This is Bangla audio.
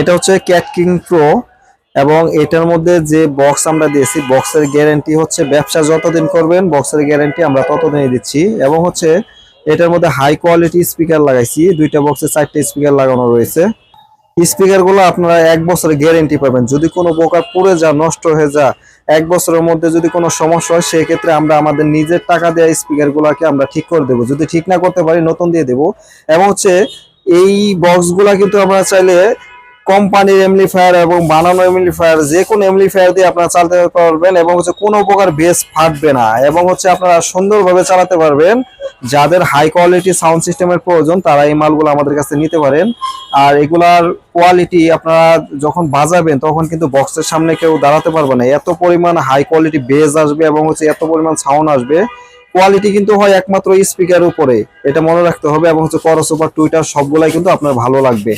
এটা হচ্ছে ক্যাট কিং প্রো এবং এটার মধ্যে যে বক্স আমরা দিয়েছি বক্সের গ্যারেন্টি হচ্ছে ব্যবসা যতদিন করবেন বক্সের গ্যারেন্টি আমরা ততদিনই দিচ্ছি এবং হচ্ছে এটার মধ্যে হাই কোয়ালিটি স্পিকার লাগাইছি, দুইটা বক্সে চারটে স্পিকার লাগানো রয়েছে। স্পিকারগুলো আপনারা এক বছরের গ্যারেন্টি পাবেন। যদি কোনো প্রকার পুড়ে যা নষ্ট হয়ে যা এক বছরের মধ্যে যদি কোনো সমস্যা হয়, সেক্ষেত্রে আমরা আমাদের নিজের টাকা দেওয়া স্পিকার গুলাকে আমরা ঠিক করে দেবো। যদি ঠিক না করতে পারি, নতুন দিয়ে দেবো। এবং হচ্ছে এই বক্সগুলা কিন্তু আমরা চাইলে কোম্পানির এমপ্লিফায়ার এবং বানানো এমপ্লিফায়ার যে কোনো এমপ্লিফায়ার দিয়ে আপনারা চালাতে পারবেন এবং হচ্ছে কোনো প্রকার বেস ফাটবে না এবং হচ্ছে আপনারা সুন্দরভাবে চালাতে পারবেন। যাদের হাই কোয়ালিটি সাউন্ড সিস্টেমের প্রয়োজন, তারা এই মালগুলো আমাদের কাছে নিতে পারেন। আর এগুলার কোয়ালিটি আপনারা যখন বাজাবেন, তখন কিন্তু বক্সের সামনে কেউ দাঁড়াতে পারবে না। এত পরিমাণ হাই কোয়ালিটি বেজ আসবে এবং হচ্ছে এত পরিমাণ সাউন্ড আসবে। কোয়ালিটি কিন্তু হয় একমাত্র স্পিকার উপরে। এটা মনে রাখতে হবে এবং হচ্ছে করস সুপার টুইটার সবগুলাই কিন্তু আপনার ভালো লাগবে।